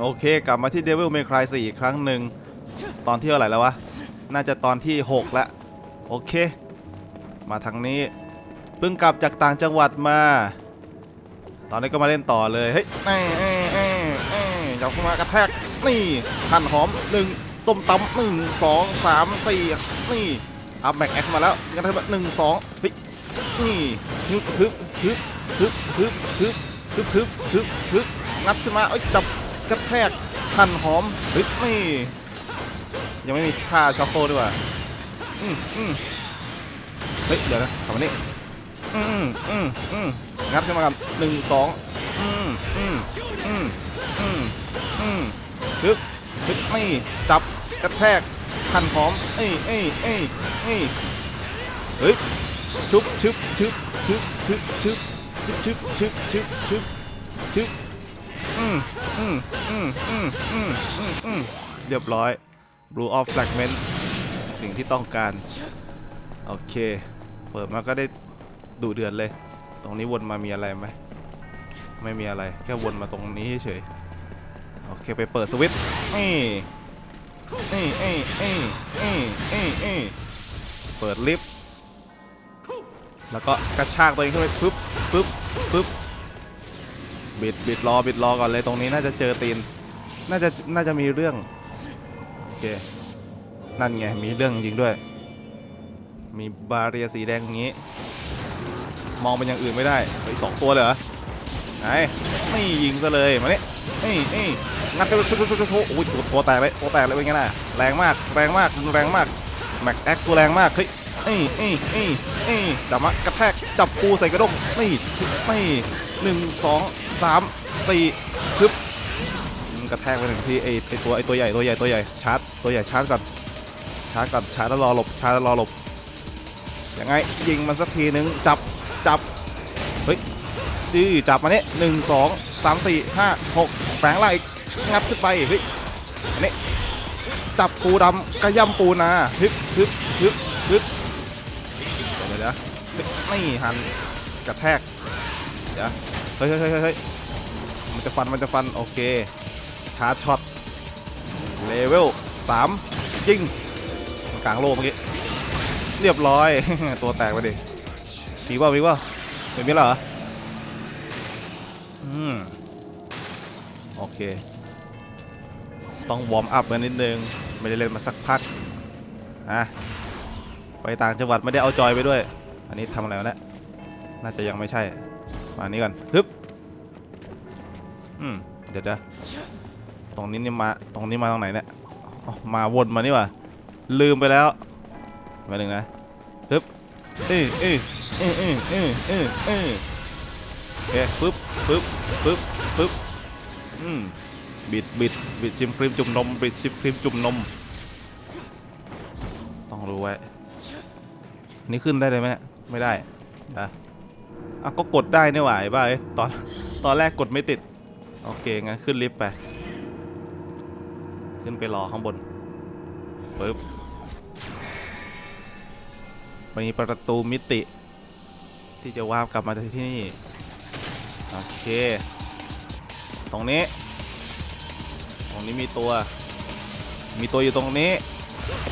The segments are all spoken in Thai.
โอเค กลับมาที่ Devil May Cry 4อีกครั้งหนึ่งตอนที่เท่าไหร่แล้ววะ น่าจะตอนที่6แล้วโอเค มาทางนี้ เพิ่งกลับจากต่างจังหวัดมา ตอนนี้ก็มาเล่นต่อเลย เฮ้ยเอ้ยเอ้ยเอ้ยเอ้ยจับเข้ามากระแทก นี่หั่นหอมหนึ่งส้มตำหนึ่งสองสามสี่นี่อัพแม็กแอคมาแล้วกันทั้งหนึ่งสองเฮ้ยนี่ฮึบฮึบฮึบฮึบฮึบฮึบฮึบฮึบฮึบฮึบงัดขึ้นมาเอ้ยจับ กระแทกหั่นหอมเฮ้ยนี่ยังไม่มีท่าช็อกโกด้วยว่ะอืมอืมเฮ้ย เดี๋ยวนะทำอันนี้อืมอืมอืมงัดขึ้นมากันหนึ่งสองอืมอืมอืมอืมอืมฮึบฮึบไม่จับกระแทกหั่นหอม เอ้ยเอ้ยเอ้ยเอ้ยเฮ้ยชุบชุบชุบชุบชุบชุบชุบชุบชุบชุบชุบ อืมอืมอืมอืมอืมอืมอืมเรียบร้อย Blue of Fragment สิ่งที่ต้องการ โอเค เปิดมาก็ได้ดูเดือดเลย ตรงนี้วนมามีอะไรไหม ไม่มีอะไร แค่วนมาตรงนี้เฉย โอเค ไปเปิดสวิตช์นี่นี่เอ้ยเอ้ยเอ้ยเอ้ยเอ้ยเปิดลิฟต์แล้วก็กระชากตัวเองขึ้นไปปึ๊บปึ๊บปึ๊บ บิดบิดรอบิดรอก่อนเลยตรงนี้น่าจะเจอตีน น่าจะน่าจะมีเรื่องโอเคนั่นไงมีเรื่องจริงด้วย มีบาเรียสีแดงอย่างนี้ มองเป็นอย่างอื่นไม่ได้ไปสองตัวเลยเหรอไหนไม่ยิงซะเลยมาเนี่ยนี่นี่งัดกันชุบชุบชุบชุบโอ้ยตัวตัวแตกเลยตัวแตกเลยเป็นไงล่ะแรงมากแรงมากรุนแรงมากแม็กแอ็กตัวแรงมากเฮ้ยนี่นี่นี่นี่จับมากระแทกจับปูใส่กระด้งนี่นี่หนึ่งสอง สามสี่คึบกระแทกไปหนึ่งทีไอไอตัวไอตัวใหญ่ตัวใหญ่ตัวใหญ่ชาร์จตัวใหญ่ชาร์จก่อนชาร์จก่อนชาร์จแล้วรอหลบชาร์จแล้วรอหลบยังไงยิงมันสักทีนึงจับจับเฮ้ยดื้อจับมาเนี่ยหนึ่งสองสามสี่ห้าหกแฝงไล่งับขึ้นไปเฮ้ยอันนี้จับปูดำกระยำปูนาฮึบฮึบฮึบฮึบเดี๋ยวเดี๋ยวไม่หันกระแทกเดี๋ยวยเฮ้ยเฮ้ยเฮ้ย มันจะฟันมันจะฟันโอเคชาร์จช็อตเลเวลสามยิงกลางโลกเมื่อกี้เรียบร้อย ตัวแตกไปดิมีว่ามีว่าไม่มีเหรออืมโอเค ต้องวอร์มอัพกันนิดนึง ไม่ได้เล่นมาสักพักอะไปต่างจังหวัดไม่ได้เอาจอยไปด้วย อันนี้ทำอะไรวะเนี่น่าจะยังไม่ใช่ มาอันนี้ก่อนฮึบ อืมเดี๋ยวเดี๋ยวตรงนี้นี่มา ตรงนี้มาตรงไหนเนี่ยมาวนมานี่ว่าลืมไปแล้วมาหนึ่งนะฮึบเอ้ยเอ้ยเอ้ยเอ้ยเอ้ยเอ้ยเอ้ยโอปึ๊บปึ๊บปึ๊บปึ๊บอืมบิดบิดบิดชิมครีมจุ่มนมบิดชิมครีมจุ่มนม ต้องรู้ไว้นี่ขึ้นได้เลยไหมเนี่ยไม่ได้อะอะก็กดได้นี่หว่าไอ้บ้าเอ้ตอนตอนแรกกดไม่ติด โอเค งั้นขึ้นลิฟต์ไป ขึ้นไปรอข้างบนปึ๊บมีประตูมิติ ที่จะวาบกลับมาจากที่นี่ โอเค ตรงนี้ ตรงนี้มีตัว มีตัวอยู่ตรงนี้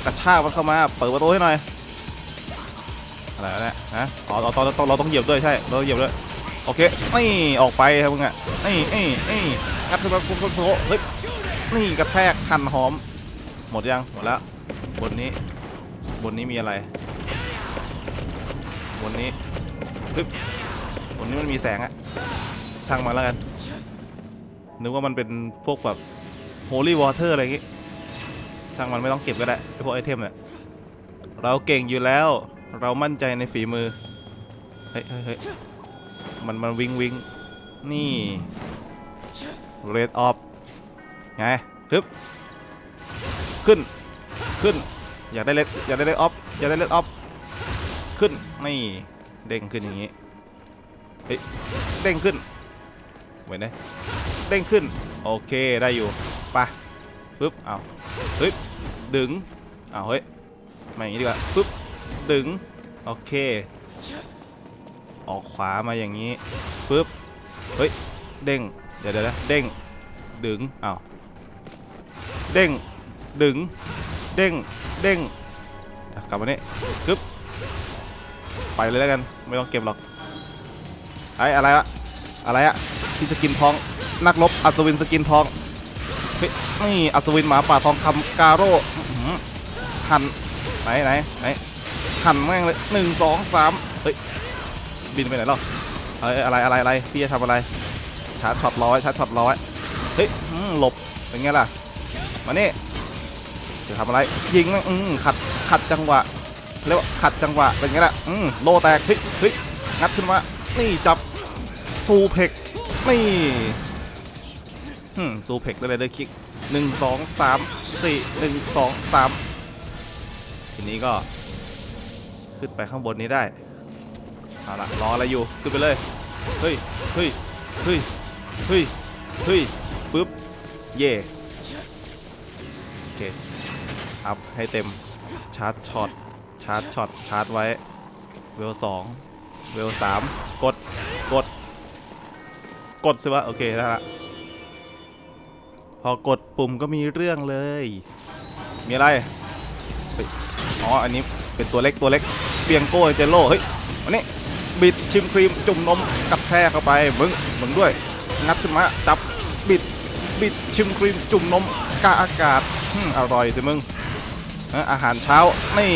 กระชากมันเข้ามา เปิดประตูให้หน่อย อะไรวะฮะอ๋อเราต้องเราต้องเหยียบด้วยใช่ เราต้องเหยียบด้วย โอเคนี่ออกไปครับมึงอะนี่นี่นี่งัดขึ้นมาปุ๊บปุ๊บเฮ้ยนี่กระแทกหั่นหอม หมดยังหมดแล้วบนนี้ บนนี้มีอะไร บนนี้ปึ๊บบนนี้มันมีแสงอะช่างมาแล้วกันนึกว่ามันเป็นพวกแบบ holy water อะไรอย่างงี้ช่างมันไม่ต้องเก็บก็ได้ไอพวกไอเทมเนี่ยเราเก่งอยู่แล้ว เรามั่นใจในฝีมือ เฮ้ยเฮ้ย มันมันวิงวิงนี่ red off ไงทึบขึ้นขึ้น อยากได้เลดอยากได้เลดออฟอยากได้เลดออฟขึ้นไม่เด้งขึ้นอย่างนี้เฮ้ยเด้งขึ้นเหมือนนะเด้งขึ้น โอเคได้อยู่ไปะปึ๊บเอาเฮ้ยดึงเอาเฮ้ยมาอย่างนี้ดีกว่าปึ๊บดึงโอเค ออกขวามาอย่างนี้ปึ๊บเฮ้ยเด้งเดี๋ยวเดี๋ยวนะเด้งดึงอ้าวเด้งดึงเด้งเด้งกลับมานี่กึ๊บไปเลยแล้วกันไม่ต้องเก็บหรอกไอ้อะไรอะอะไรอะที่สกินทองนักรบอัศวินสกินทองเฮ้ยนี่อัศวินหมาป่าทองคำกาโร่อื้อหือหันไหนไหนไหนหันแม่งเลยหนึ่งสองสามเฮ้ย บินไปไหนหรอเอ้ยอะไรอะไรอะไรพี่จะทำอะไร ชาร์จช็อตร้อยชาร์จช็อตร้อยเฮ้ยหลบเป็นไงล่ะมานี่จะทำอะไรยิงอืมขัดขัดจังหวะเรียกว่าขัดจังหวะเป็นไงล่ะอืมโลแตกเฮ้ยเฮ้ยงัดขึ้นมานี่จับซูเพกนี่อืมซูเพกได้เลยเดอร์คิกหนึ่งสองสามสี่หนึ่งสองสามทีนี้ก็ ขึ้นไปข้างบนนี้ได้ เอาละรออะไรอยู่ขึ้นไปเลยเฮ้ยเฮ้ยเฮ้ยเฮ้ยเฮ้ยปึ๊บเย่โอเคอัพให้เต็มชาร์จช็อตชาร์จช็อตชาร์จไว้เวลสองเวลสามกดกด กดสิวะโอเคแล้วละพอกดปุ่มก็มีเรื่องเลย มีอะไรอ๋ออันนี้เป็นตัวเล็กตัวเล็กเปียงโก้เจโร่เฮ้ยอันนี้ บิดชิมครีมจุ่มนมกับแทกเข้าไปมึงมึงด้วย งัดขึ้นมาจับบิดบิดชิมครีมจุ่มนมกาอากาศอร่อยสิมึงอาหารเช้านี่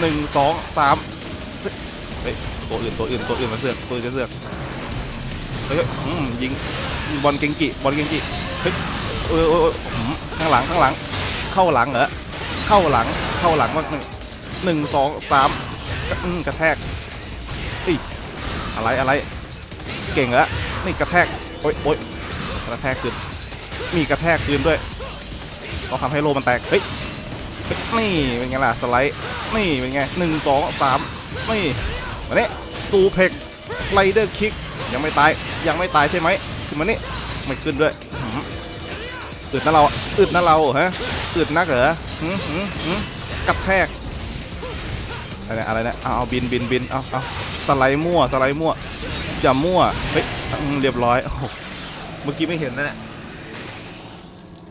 หนึ่งสองสามเฮ้ยตัวอื่นตัวอื่นตัวอื่นมาเสือกตัวอื่นจะเสือกเฮ้ยยิงบอลเกงกิบอลเกงกิเฮ้ยเออเออเอออืมข้างหลังข้างหลัง เข้าหลังเหรอเข้าหลังเข้าหลังว่าหนึ่งหนึ่งสองสามกระแทกอี อะไรอะไรเก่งแล้วนี่กระแทกโอ๊ยโอ๊ยกระแทกคืนมีกระแทกคืนด้วยต้องทำให้โลมันแตกเฮ้ยนี่เป็นไงล่ะสไลด์นี่เป็นไงหนึ่งสองสามนี่มาเนี่ยซูเพกไลเดอร์คิกยังไม่ตายยังไม่ตายใช่ไหมขึ้นมานี่ไม่ขึ้นด้วยอึดนะเราอึดนะเราฮะอึดนักเหรอหืมหืมหืมกระแทกอะไรเนี่ยอะไรเนี่ยเอาเอาบินบินบินเอาเอา สไลด์มั่วสไลด์มั่วอย่ามั่วเฮ้ยเรียบร้อยเมื่อกี้ไม่เห็นนะเนี่ย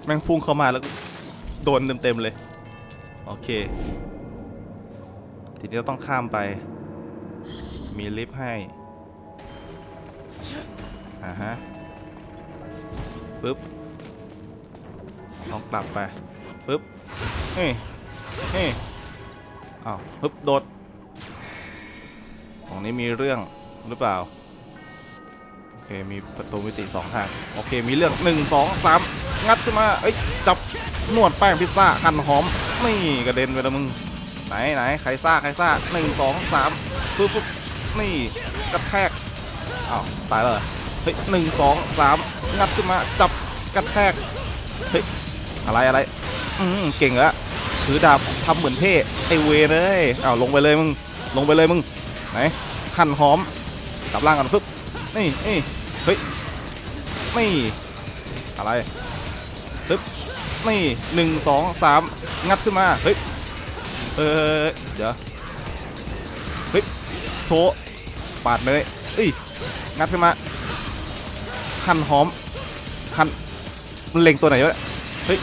แม่งพุ่งเข้ามาแล้วโดนเต็มๆเลย โอเค ทีนี้เราต้องข้ามไป มีลิฟต์ให้อ่าฮะปึ๊บลองกลับไปปึ๊บเฮ้ยเฮ้ยอ้าวปึ๊บโดด ตรงนี้มีเรื่องหรือเปล่า โอเค มีประตูมิติสองทาง โอเค มีเรื่องหนึ่งสองสามงัดขึ้นมา เอ้ย จับนวดแป้งพิซซ่าหั่นหอมนี่กระเด็นไปแล้วมึง ไหนไหนใครซ่าใครซ่าหนึ่งสองสามปุ๊บปุ๊บนี่กระแทกอ้าวตายแล้วเหรอเฮ้ยหนึ่งสองสามงัดขึ้นมา จับกระแทก เฮ้ย อะไรอะไร อืมเก่งอะถือดาบทำเหมือนเท่ไอเวเลยอ้าวลงไปเลยมึง ลงไปเลยมึง ไหนหั่นหอมกลับล่างกันปึ๊บนี่นี่เฮ้ยนี่อะไรปึ๊บนี่หนึ่งสองสามงัดขึ้นมาเฮ้ยเออเดี๋ยวเฮ้ยโชว์ปาดไปเลยเอ้ยงัดขึ้นมาหั่นหอมหั่นมันเล็งตัวไหนวะเฮ้ย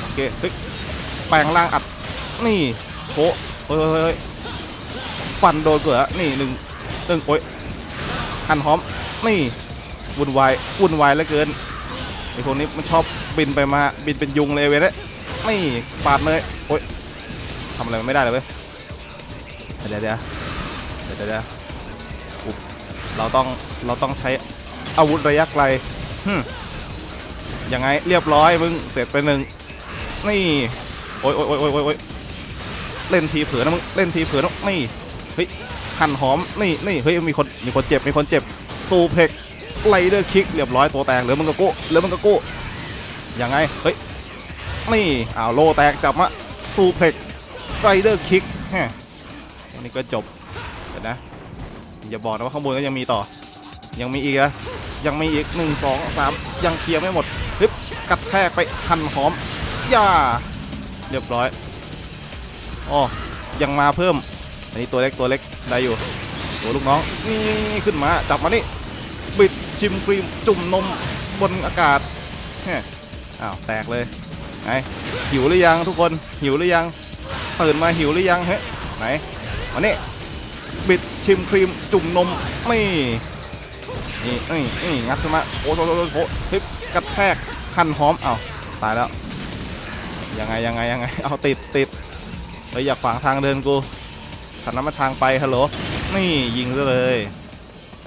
โอเคเฮ้ยแปลงล่างอัดนี่โชว์เฮ้ย ฟันโดนเสือนี่หนึ่งหนึ่งโอ้ยหันหอมนี่วุ่นวายวุ่นวายเหลือเกินไอพวกนี้มันชอบบินไปมาบินเป็นยุงเลยเว้ยนี่ยนี่ปาดเลยโอ้ยทำอะไรไม่ได้เลยเว้ยเดี๋ยวเดี๋ยวเดี๋ยวเดี๋ยวเราต้องเราต้องใช้อาวุธระยะไกลฮึยังไงเรียบร้อยมึงเสร็จไปหนึ่งนี่โอ้ยโอ้ยโอ้ยโอ้ยโอ้ยเล่นทีเผือนะมึงเล่นทีเผือนะนี่ เฮ้ยหั่นหอมนี่นี่เฮ้ยมีคนมีคนเจ็บมีคนเจ็บซูเพกไลเดอร์คิกเรียบร้อยตัวแตกเหลือมึงกับกูเหลือมึงกับกูยังไงเฮ้ยนี่อ้าวโลแตกจับมาซูเพกไลเดอร์คิกฮะอันนี้ก็จบเดี๋ยวนะอย่าบอกนะว่าข้างบนก็ยังมีต่อ ยังมีอีกอะยังมีอีกหนึ่งสองสามยังเคลียร์ไม่หมดฮึบกระแทกไปหั่นหอมย่าเรียบร้อยอ๋อยังมาเพิ่ม อันนี้ตัวเล็กตัวเล็กได้อยู่ตัวลูกน้องนี่ขึ้นมาจับมานี่บิดชิมครีมจุ่มนมบนอากาศแฮะอ้าวแตกเลยไงหิวหรือยังทุกคนหิวหรือยังตื่นมาหิวหรือยังเฮ้ยไหนมานี่บิดชิมครีมจุ่มนมนี่นี่นี่นี่งัดขึ้นมาโอ้โหโอ้โหโอ้โหเฮ้ยกระแทกหั่นหอมอ้าวตายแล้วยังไงยังไงยังไงเอาติดติดเฮ้ยอยาขวางทางเดินกู ถัดน้ำมาทางไปฮัลโหลนี่ยิงซะเลย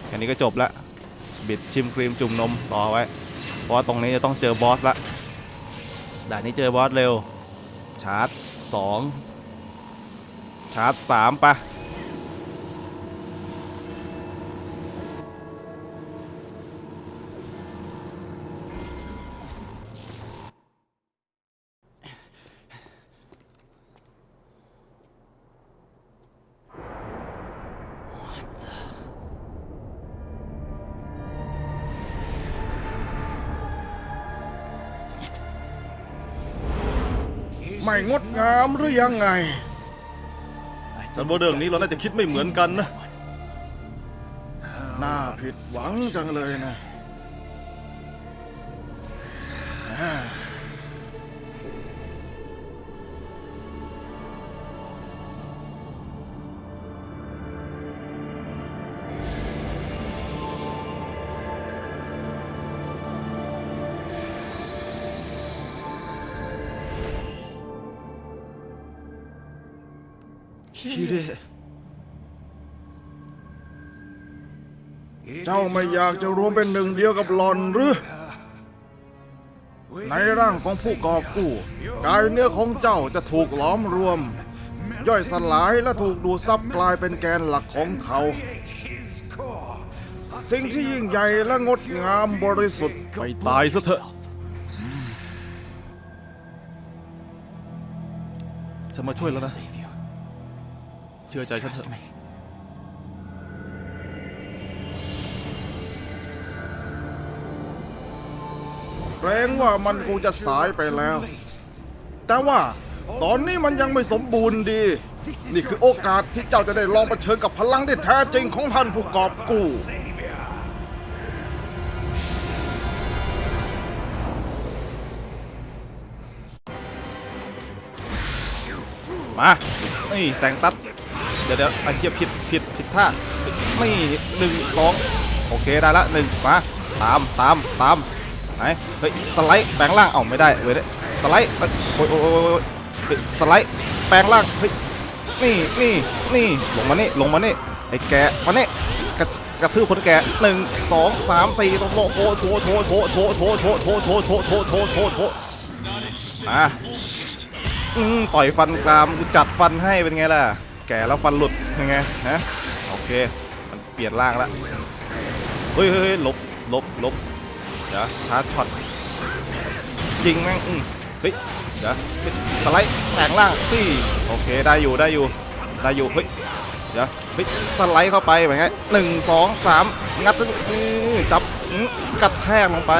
แค่นี้ก็จบละบิดชิมครีมจุ่มนมรอไว้ เพราะว่าตรงนี้จะต้องเจอบอสละด่านนี้เจอบอสเร็ว ชาร์จสองชาร์จสามปะ งดงามหรือยังไง ฉันว่าเรื่องนี้เราน่าจะคิดไม่เหมือนกันนะ น่าผิดหวังจังเลยนะ ชิเดเจ้าไม่อยากจะรวมเป็นหนึ่งเดียวกับหลอนหรือ ในร่างของผู้กอบกู้กายเนื้อของเจ้าจะถูกหล้อมรวม ย่อยสลายและถูกดูดซับกลายเป็นแกนหลักของเขา สิ่งที่ยิ่งใหญ่และงดงามบริสุทธิ์ไปตายซะเถอะฉันมาช่วยแล้วนะ เชื่อใจฉันเถอะเกรงว่ามันคงจะสายไปแล้ว แต่ว่าตอนนี้มันยังไม่สมบูรณ์ดี นี่คือโอกาสที่เจ้าจะได้ลองเผชิญกับพลังที่แท้จริงของท่านผู้กอบกู้มานี่แสงตัด เดี๋ยวเดี๋ยวไอ้เทียผิดผิดผิดท่านี่หนึ่งสองโอเคได้ละหนึ่งมาตามตามตามไหนเฮ้ยสไลด์แปลงร่างเอ้าไม่ได้เว้ยสไลด์เอ้ยโอ้ยโอ้ยโอ้ยโอ้ยเฮ้ยสไลด์แปลงร่างเฮ้ยนี่นี่นี่ลงมานี่ลงมานี่ไอ้แกมานี่กระกระทืบคนแกหนึ่งสองสามสี่โถโถโถโถโถโถโถโถโถโถโถโถโถโถโถอะอืมต่อยฟันกรามกูจัดฟันให้เป็นไงล่ะ แก่แล้วฟันหลุดยังไงฮะโอเค มันเปลี่ยนร่างแล้วเฮ้ยเฮ้ยลบลบลบเดี๋ยวชาช็อตยิงแม่งอืมเฮ้ยเดี๋ยวสไลด์แปลงร่างสิโอเคได้อยู่ได้อยู่ได้อยู่เฮ้ยเดี๋ยวเฮ้ยสไลด์เข้าไปแบบไงหนึ่งสองสามงัดจับกระแทกลงไป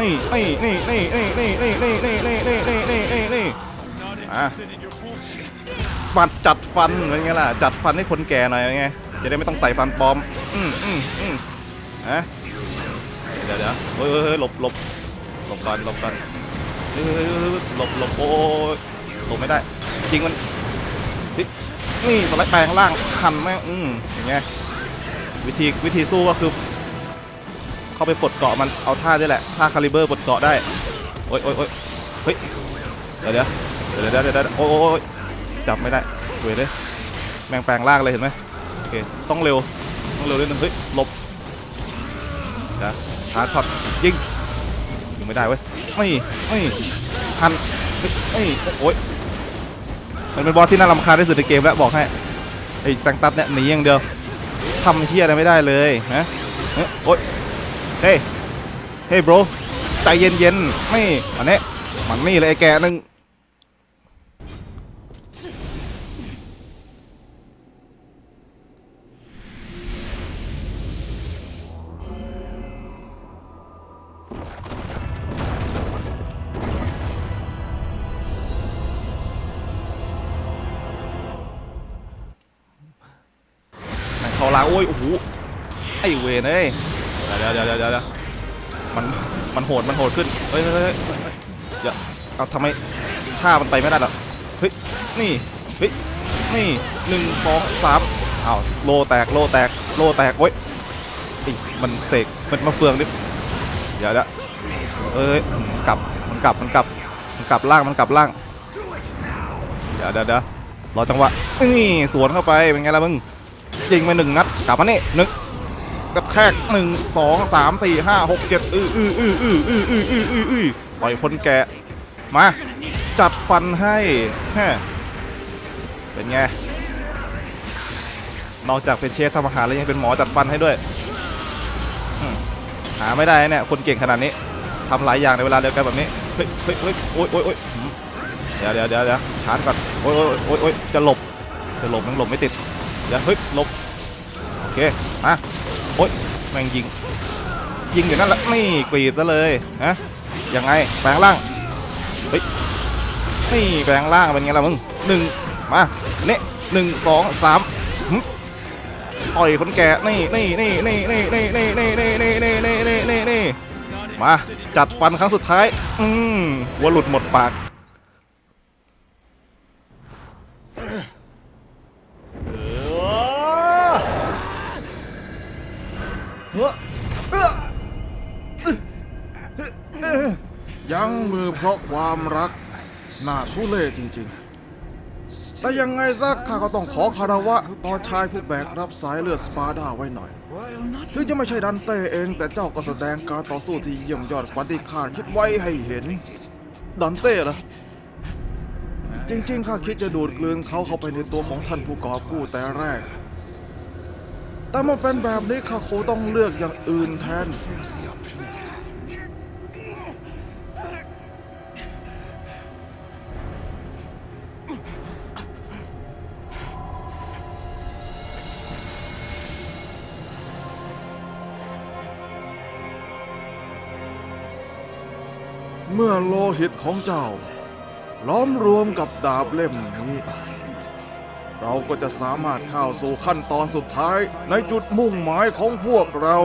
นี่นี่นี่นี่นี่นี่นี่นี่นี่นี่นี่นี่นี่นี่นี่อะ ปัดจัดฟันเป็นไงล่ะ จัดฟันให้คนแก่หน่อยไง จะได้ไม่ต้องใส่ฟันปลอม อืมอืมอืมฮะเดี๋ยวเดี๋ยวเฮ้ยเฮ้ยหลบหลบหลบก่อนหลบก่อนเฮ้ยเฮ้ยเฮ้ยหลบหลบโอ้หลบไม่ได้ยิงมันนี่สไลด์แปลงล่างหันแม่งอืมอย่างเงี้ยวิธีวิธีสู้ก็คือ เข้าไปปลดเกาะมันเอาท่านี่แหละท่าคาลิเบอร์ปลดเกาะได้โอ้ยโอ้ยโอ้ยเฮ้ยเดี๋ยวเดี๋ยวเดี๋ยวเดี๋ยวเดี๋ยวเดี๋ยวโอ้ย จับไม่ได้เวยเลยแมงแปลงล่างเลยเห็นไหมโอเคต้องเร็วต้องเร็วนิดนึงเฮ้ยหลบนะชาร์จช็อตยิงยิงไม่ได้เว้ยไม่ไม่ทันไม่โอ้ยมันเป็นบอสที่น่ารำคาญที่สุดในเกมแล้วบอกให้ไอ้แซงตัดเนี่ยหนีอย่างเดียวทำเชี่ยอะไรไม่ได้เลยนะเฮ้ยโอ้ยเฮ้ยเฮ้ย bro ใจเย็นๆไม่อันนี้มันนี่เลยไอ้แกนึง วนเอ้ยเดี๋ยวเดี๋ยวเดี๋ยวเดี๋ยวมันมันโหดมันโหดขึ้นเฮ้ยเฮ้ยเฮ้ยเฮ้ยอย่าเอาทำไมฆ่ามันไปไม่ได้หรอเฮ้ยนี่เฮ้ยนี่หนึ่งสองสามอ้าวโลแตกโลแตกโลแตกโอ้ยไอ้มันเสกมันมาเฟืองดิเดี๋ยวเดี๋ยวเอ้ยมันกลับมันกลับมันกลับมันกลับล่างมันกลับล่างเดี๋ยวเดี๋ยวเดี๋ยวรอจังหวะนี่สวนเข้าไปเป็นไงล่ะมึงยิงไปหนึ่งนัดกลับมานี่หนึ่ง กระแทกหนึ่งสองสามสี่ห้าหกเจ็ดอืออืออืออืออืออืออืออืออือต่อยคนแก่มา จัดฟันให้ฮเป็นไง นอกจากเป็นเชฟทำอาหารแล้วยังเป็นหมอจัดฟันให้ด้วยหาไม่ได้เนี่ยคนเก่งขนาดนี้ทำหลายอย่างในเวลาเดียวกันแบบนี้เฮ้ยเฮ้ยเฮ้ยโอ๊ยโอ๊ยโอ๊ยเดี๋ยวเดี๋ยวเดี๋ยวเดี๋ยวชาร์จก่อนโอ๊ยโอ๊ยโอ๊ยโอ๊ยจะหลบจะหลบมันหลบไม่ติดเดี๋ยวเฮ้ยหลบโอเคมา โอ๊ยแม่งยิง ยิงอยู่นั่นแหละนี่กรีดซะเลยฮะยังไงแปลงร่างเฮ้ยนี่แปลงร่างเป็นไงล่ะมึงหนึ่งมาเนี่ยหนึ่งสองสามต่อยคนแก่นี่นี่นี่นี่นี่นี่นี่นี่นี่นี่นี่นี่นี่นี่มาจัดฟันครั้งสุดท้าย อืมหัวหลุดหมดปาก ยั้งมือเพราะความรักน่าทุเลศจริงๆ แต่ยังไงซะข้าก็ต้องขอคารวะต่อชายผู้แบกรับสายเลือดสปาร์ดาไว้หน่อย ถึงจะไม่ใช่ดันเต้เอง แต่เจ้าก็แสดงการต่อสู้ที่เยี่ยมยอดกว่าที่ข้าคิดไว้ให้เห็น ดันเต้เหรอ จริงๆข้าคิดจะดูดกลืนเขาเข้าไปในตัวของท่านผู้กอบกู้แต่แรก แต่มันเป็นแบบนี้ข้าคงต้องเลือกอย่างอื่นแทน เมื่อโลหิตของเจ้า ล้อมรวมกับดาบเล่มนี้ เราก็จะสามารถเข้าสู่ขั้นตอนสุดท้ายในจุดมุ่งหมายของพวกเรา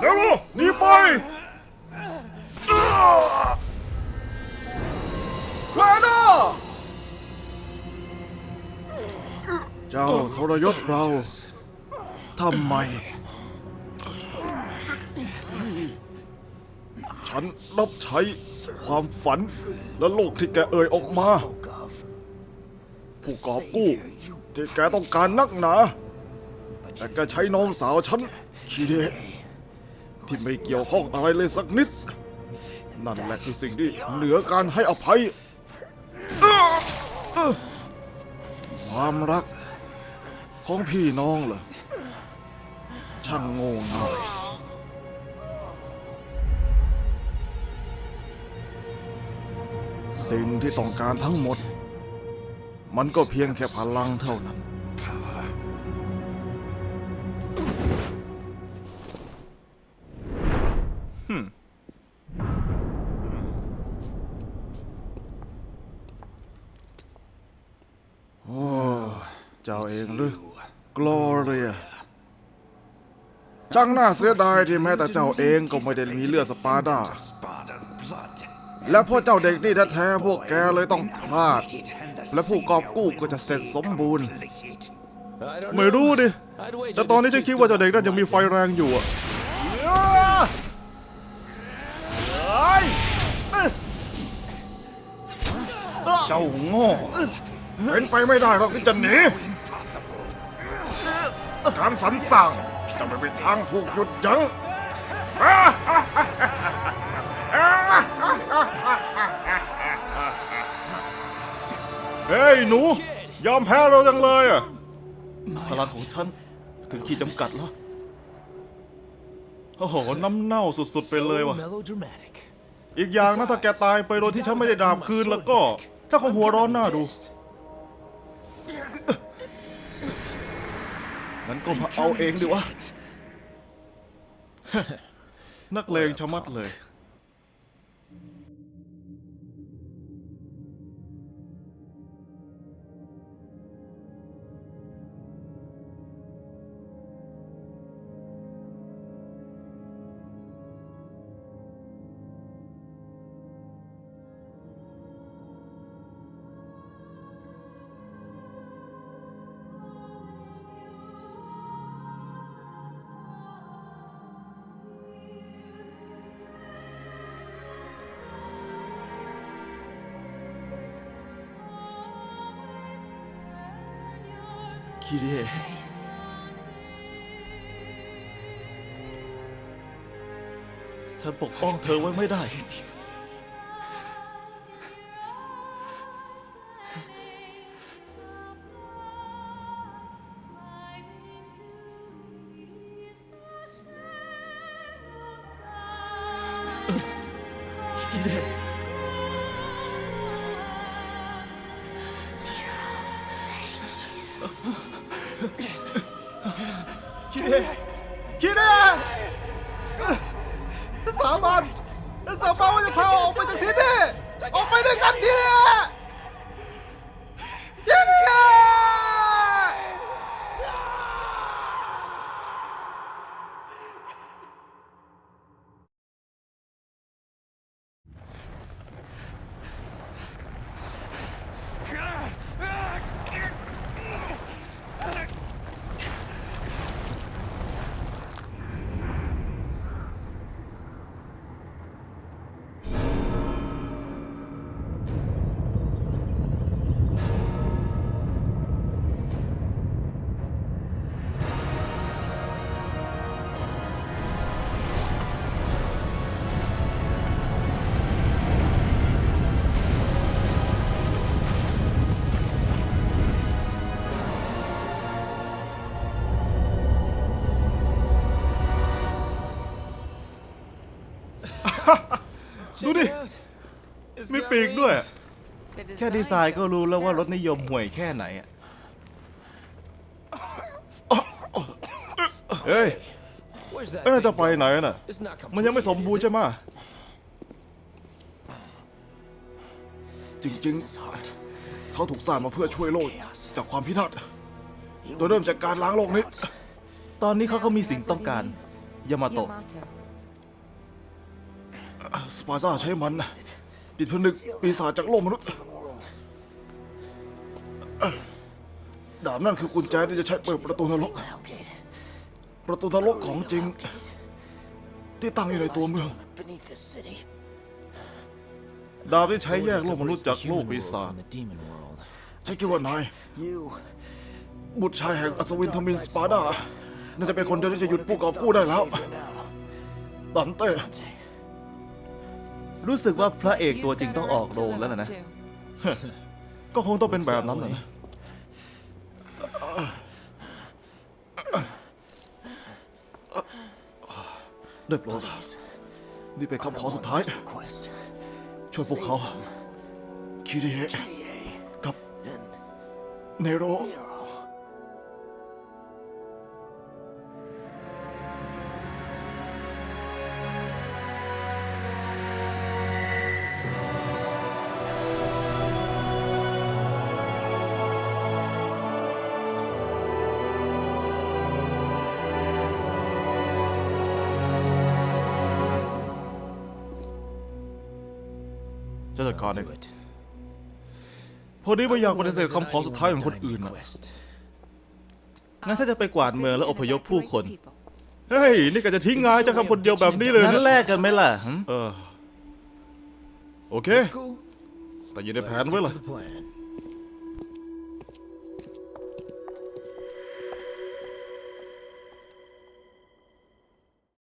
เร็วหนีไปแควโดเจ้าทรยศเราทำไม ฉันรับใช้ความฝันและโลกที่แกเอ่ยออกมา ผู้กอบกู้ที่แกต้องการนักหนา แต่แกใช้น้องสาวฉันคีเดะที่ไม่เกี่ยวข้องอะไรเลยสักนิด นั่นแหละคือสิ่งที่เหนือการให้อภัย ความรักของพี่น้องเหรอช่างโง่เง่า สิ่งที่ต้องการทั้งหมด มันก็เพียงแค่พลังเท่านั้น โอ้ เจ้าเองหรือ กลอเรียจังน่าเสียดายที่แม้แต่เจ้าเองก็ไม่ได้มีเลือดสปาร์ดา และเพราะเจ้าเด็กนี่แท้ๆพวกแกเลยต้องพลาด และผู้กอบกู้ก็จะเสร็จสมบูรณ์ ไม่รู้ดิ แต่ตอนนี้ฉันคิดว่าเจ้าเด็กนั่นยังมีไฟแรงอยู่อะเจ้าโง่เป็นไปไม่ได้หรอกที่จะหนีการสรรสร้างจะไม่เป็นทางถูกหยุดยั้ง เฮ้ยหนู ยอมแพ้เราจังเลยอะพลังของฉัน ถึงขีดจำกัดแล้ว โอ้โห น้ำเน่าสุดๆไปเลยว่ะ melodramatic. อีกอย่างนะถ้าแกตายไปโดยที่ฉันไม่ได้ดาบคืนแล้วก็ถ้าคงหัวร้อนหน้าดู งั้นก็มาเอาเองดีวะ นักเลงชะมัดเลย คิเดะฉันปกป้องเธอไว้ไม่ได้ ถ้าสาบานถ้าสาบานว่าจะพ ดูดิ มีปีกด้วย แค่ดีไซน์ก็รู้แล้วว่ารถนิยมห่วยแค่ไหนอะเฮ้ยเอ้ยน่าจะไปไหนน่ะ มันยังไม่สมบูรณ์ใช่ไหมะจริงๆ เขาถูกสร้างมาเพื่อช่วยโลกจากความพินาศโดยเริ่มจากการล้างโลกนี้ ตอนนี้เขาก็มีสิ่งต้องการ ยามาโตะ สปาซ่าใช้มันนะปิดผนึกปีศาจจากโลกมนุษย์ดาบนั่นคือกุญแจที่จะใช้เปิดประตูนรก ประตูนรกของจริง ที่ตั้งอยู่ในตัวเมือง ดาบที่ใช้แยกโลกมนุษย์จากโลกปีศาจฉันคิดว่านายบุตรชายแห่งอัศวินทมินสปาร์ดาน่าจะเป็นคนเดียวที่จะหยุดผู้กอบกู้ได้แล้วดันเต้ รู้สึกว่าพระเอกตัวจริงต้องออกโรงแล้วนะ ก็คงต้องเป็นแบบนั้นแหละนะได้โปรดนี่เป็นคำขอสุดท้าย ช่วยพวกเขา คิริเอะกับเนโร การเองพอดีไม่อยากปฏิเสธคำขอสุดท้ายของคนอื่นน่ะงั้นถ้าจะไปกวาดเมืองแล้วอพยพผู้คน เฮ้ย นี่ก็จะทิ้งงานจะคำคนเดียวแบบนี้เลยงั้นะนแลกกันไหมล่ะหึเออโอเค แต่อยู่ในแผนไว้ล่ะ